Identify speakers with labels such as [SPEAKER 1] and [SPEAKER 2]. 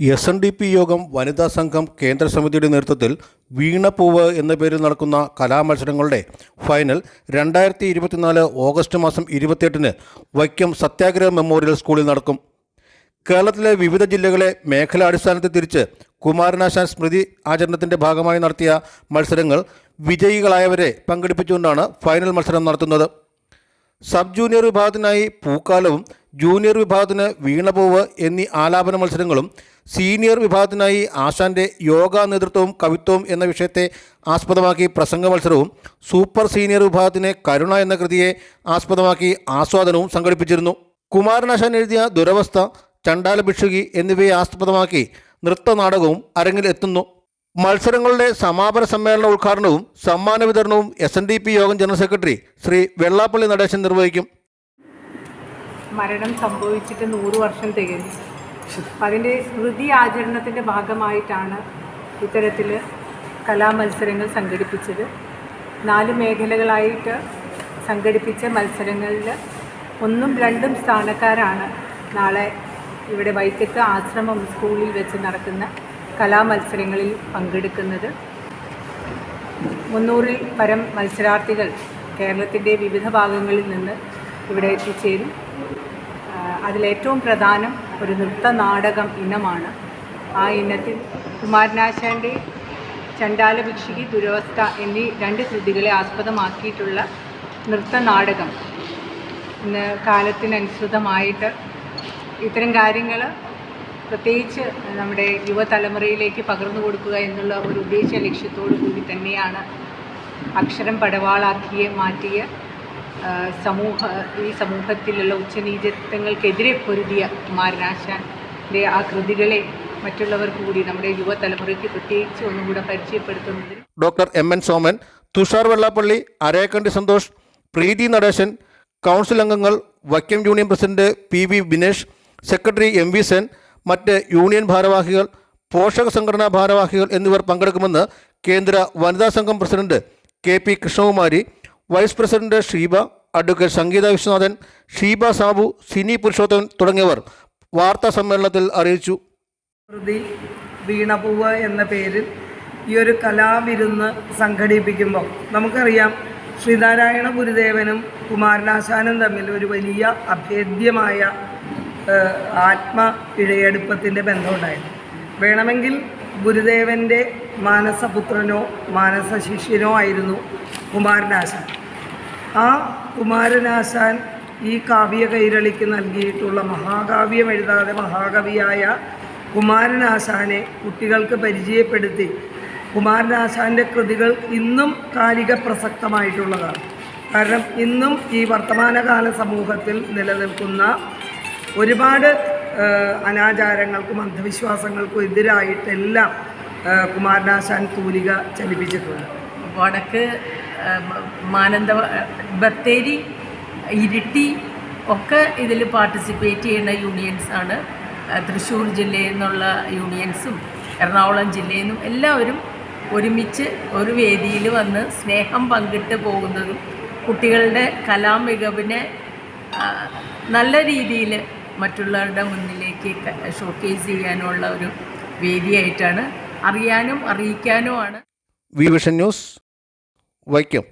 [SPEAKER 1] S N D P യോഗം വനിതാ സംഘം കേന്ദ്ര സമിതിയുടെ നേതൃത്വത്തിൽ വീണപ്പൂവ് എന്ന പേരിൽ നടക്കുന്ന കലാമത്സരങ്ങളുടെ ഫൈനൽ രണ്ടായിരത്തി ഇരുപത്തിനാല് ഓഗസ്റ്റ് മാസം ഇരുപത്തിയെട്ടിന് വൈക്കം സത്യാഗ്രഹ മെമ്മോറിയൽ സ്കൂളിൽ നടക്കും. കേരളത്തിലെ വിവിധ ജില്ലകളെ മേഖലാടിസ്ഥാനത്തിൽ തിരിച്ച് കുമാരനാശാൻ സ്മൃതി ആചരണത്തിന്റെ ഭാഗമായി നടത്തിയ മത്സരങ്ങൾ വിജയികളായവരെ പങ്കെടുപ്പിച്ചുകൊണ്ടാണ് ഫൈനൽ മത്സരം നടത്തുന്നത്. സബ് ജൂനിയർ വിഭാഗത്തിനായി പൂക്കാലവും ജൂനിയർ വിഭാഗത്തിന് വീണപൂവ് എന്നീ ആലാപന മത്സരങ്ങളും സീനിയർ വിഭാഗത്തിനായി ആശാന്റെ യോഗ നേതൃത്വവും കവിത്വവും എന്ന വിഷയത്തെ ആസ്പദമാക്കി പ്രസംഗ മത്സരവും സൂപ്പർ സീനിയർ വിഭാഗത്തിന് കരുണ എന്ന കൃതിയെ ആസ്പദമാക്കി ആസ്വാദനവും സംഘടിപ്പിച്ചിരുന്നു. കുമാരനാശാൻ എഴുതിയ ദുരവസ്ഥ ചണ്ടാല ഭിക്ഷുകി എന്നിവയെ ആസ്പദമാക്കി നൃത്തനാടകവും അരങ്ങിൽ എത്തുന്നു. മത്സരങ്ങളുടെ സമാപന സമ്മേളന ഉദ്ഘാടനവും സമ്മാന വിതരണവും S N D P Yogam general secretary Shri Vellappally Natesan നിർവഹിക്കും.
[SPEAKER 2] മരണം സംഭവിച്ചിട്ട് നൂറ് വർഷം തികഞ്ഞു. അതിന്റെ സ്മൃതി ആചരണത്തിന്റെ ഭാഗമായിട്ടാണ് ഇത്തരത്തിൽ കലാമത്സരങ്ങൾ സംഘടിപ്പിച്ചത്. നാല് മേഖലകളായിട്ട് സംഘടിപ്പിച്ച മത്സരങ്ങളിൽ ഒന്നും രണ്ടും സ്ഥാനക്കാരാണ് നാളെ ഇവിടെ വൈക്കത്ത് ആശ്രമം സ്കൂളിൽ വെച്ച് നടക്കുന്ന കലാമത്സരങ്ങളിൽ പങ്കെടുക്കുന്നത് മുന്നൂറിൽ പരം മത്സരാർത്ഥികൾ കേരളത്തിന്റെ വിവിധ ഭാഗങ്ങളിൽ നിന്ന് ഇവിടെ എത്തിച്ചേരും. അതിലേറ്റവും പ്രധാനം ഒരു നൃത്ത നാടകം ഇനമാണ്. ആ ഇനത്തിൽ കുമാരനാശാന്റെ ചണ്ടാല ഭിക്ഷിക്ക് ദുരവസ്ഥ എന്നീ രണ്ട് കൃതികളെ ആസ്പദമാക്കിയിട്ടുള്ള നൃത്തനാടകം ഇന്ന് കാലത്തിനനുസൃതമായിട്ട് ഇത്തരം കാര്യങ്ങൾ പ്രത്യേകിച്ച് നമ്മുടെ യുവതലമുറയിലേക്ക് പകർന്നു കൊടുക്കുക എന്നുള്ള ഒരു ഉദ്ദേശ ലക്ഷ്യത്തോടു കൂടി തന്നെയാണ് അക്ഷരം പടവാളാക്കിയ മാറ്റിയ സമൂഹ ഈ സമൂഹത്തിലുള്ള ഉച്ചനീചത്വങ്ങൾക്കെതിരെ പൊരുതിയ കുമാരനാശാന്റെ ആ കൃതികളെ മറ്റുള്ളവർക്ക് കൂടി നമ്മുടെ യുവതലമുറയ്ക്ക് പ്രത്യേകിച്ച് ഒന്നുകൂടെ പരിചയപ്പെടുത്തുന്നതിന്
[SPEAKER 1] doctor M N Soman Thushar Vellappally Arayakkandi Santhosh Preethi Natesan council അംഗങ്ങൾ Vaikom union president P V Binesh secretary M V Sen മറ്റ് യൂണിയൻ ഭാരവാഹികൾ പോഷക സംഘടനാ ഭാരവാഹികൾ എന്നിവർ പങ്കെടുക്കുമെന്ന് കേന്ദ്ര വനിതാ സംഘം president K P Krishnakumari vice president Sheeba advocate Sangeetha Viswanathan Sheeba Sabu Cini Purushothaman തുടങ്ങിയവർ വാർത്താ സമ്മേളനത്തിൽ അറിയിച്ചു.
[SPEAKER 3] വീണപൂവ് എന്ന പേരിൽ ഈ ഒരു കലാവിരുന്ന് സംഘടിപ്പിക്കുമ്പോൾ നമുക്കറിയാം ശ്രീനാരായണ ഗുരുദേവനും കുമാരനാശാനും തമ്മിൽ ഒരു വലിയ അഭേദ്യമായ ആത്മ ഇഴയെടുപ്പത്തിന്റെ ബന്ധമുണ്ടായിരുന്നു വേണമെങ്കിൽ ഗുരുദേവന്റെ മാനസപുത്രനോ മാനസ ശിഷ്യനോ ആയിരുന്നു കുമാരനാശാൻ. ആ കുമാരനാശാൻ ഈ കാവ്യ കൈരളിക്ക് നൽകിയിട്ടുള്ള മഹാകാവ്യം എഴുതാതെ മഹാകവിയായ കുമാരനാശാനെ കുട്ടികൾക്ക് പരിചയപ്പെടുത്തി. കുമാരനാശാന്റെ കൃതികൾ ഇന്നും കാലിക പ്രസക്തമായിട്ടുള്ളതാണ്. കാരണം ഇന്നും ഈ വർത്തമാനകാല സമൂഹത്തിൽ നിലനിൽക്കുന്ന ഒരുപാട് അനാചാരങ്ങൾക്കും അന്ധവിശ്വാസങ്ങൾക്കും എതിരായിട്ടെല്ലാം കുമാരനാശാൻ തൂലിക ചലിപ്പിച്ചിട്ടുണ്ട്.
[SPEAKER 4] വടക്ക് മാനന്ത ബത്തേരി ഇരിട്ടി ഒക്കെ ഇതിൽ പാർട്ടിസിപ്പേറ്റ് ചെയ്യുന്ന യൂണിയൻസ് ആണ്. തൃശ്ശൂർ ജില്ലയിൽ നിന്നുള്ള യൂണിയൻസും എറണാകുളം ജില്ലയിൽ നിന്നും എല്ലാവരും ഒരുമിച്ച് ഒരു വേദിയിൽ വന്ന് സ്നേഹം പങ്കിട്ട് പോകുന്നതും കുട്ടികളുടെ കലാമികവിനെ നല്ല രീതിയിൽ മറ്റുള്ളവരുടെ മുന്നിലേക്ക് ഷോക്കേസ് ചെയ്യാനുള്ള ഒരു വേദിയായിട്ടാണ്. അറിയാനും അറിയിക്കാനുമാണ്.
[SPEAKER 1] Vision news Vaikom.